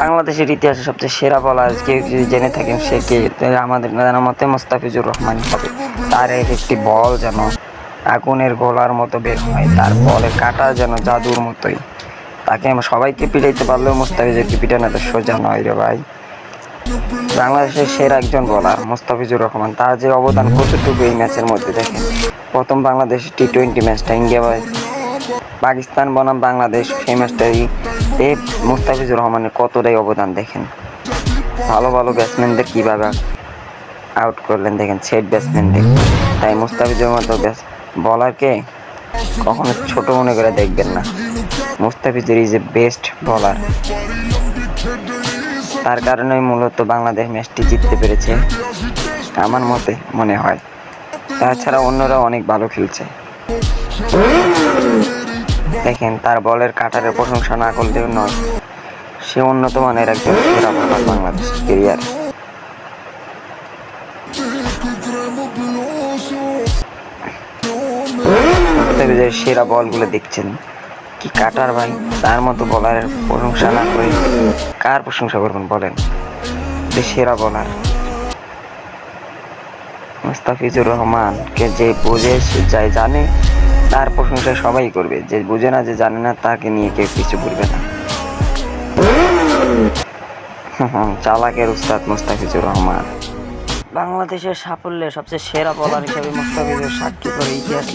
বাংলাদেশের ইতিহাসে সবচেয়ে সেরা বলার কেউ যদি জেনে থাকেন, সে কে? আমাদের জানার মতে মোস্তাফিজুর রহমান হবে। তার এক একটি বল যেন আগুনের গোলার মতো বের হয়, তার বলে কাটা যেন জাদুর মতোই। তাকে সবাইকে পিটাইতে পারলেও মোস্তাফিজুরকে পিটানো তো সোজা নয় রে ভাই। বাংলাদেশের সেরা একজন বলার মোস্তাফিজুর রহমান, তার যে অবদান কতটুকু এই ম্যাচের মধ্যে দেখেন? প্রথম বাংলাদেশ টি টোয়েন্টি ম্যাচটা ইন্ডিয়া পাকিস্তান বনাম বাংলাদেশ, সেই ম্যাচটাই এ মুস্তাফিজুর রহমানের কতটাই অবদান দেখেন? ভালো ভালো ব্যাটসম্যানদের কীভাবে আউট করলেন দেখেন সেট ব্যাটসম্যানদের তাই মুস্তাফিজুর মতো বলারকে কখনো ছোট মনে করে দেখবেন না। মুস্তাফিজুর ইজ এ বেস্ট বলার তার কারণেই মূলত বাংলাদেশ ম্যাচটি জিততে পেরেছে, আমার মতে মনে হয়। তাছাড়া অন্যরা অনেক ভালো খেলছে। দেখেন, তার বলের কাটারের প্রশংসা না করলেও নয়। সে উন্নত মানের একজন সেরা বলার বাংলাদেশ কেরিয়ার যে সেরা বলগুলো দেখছেন, কি কাটার ভাই, তার মতো বলারের প্রশংসা না করে কার প্রশংসা করবেন বলেন? যে সেরা বলার। মুস্তাফিজুর রহমানকে যে বোঝে সে যাই জানে প্রশংসা সবাই করবে। যে বুঝে না, যে জানে না, তাকে নিয়ে কেউ কিছু করবে না। চালাকের উস্তাদ মুস্তাফিজুর রহমান। বাংলাদেশের সাফল্যে সবচেয়ে সেরা বলার হিসেবে মুস্তাফিজুর সাক্ষী করে ইতিহাস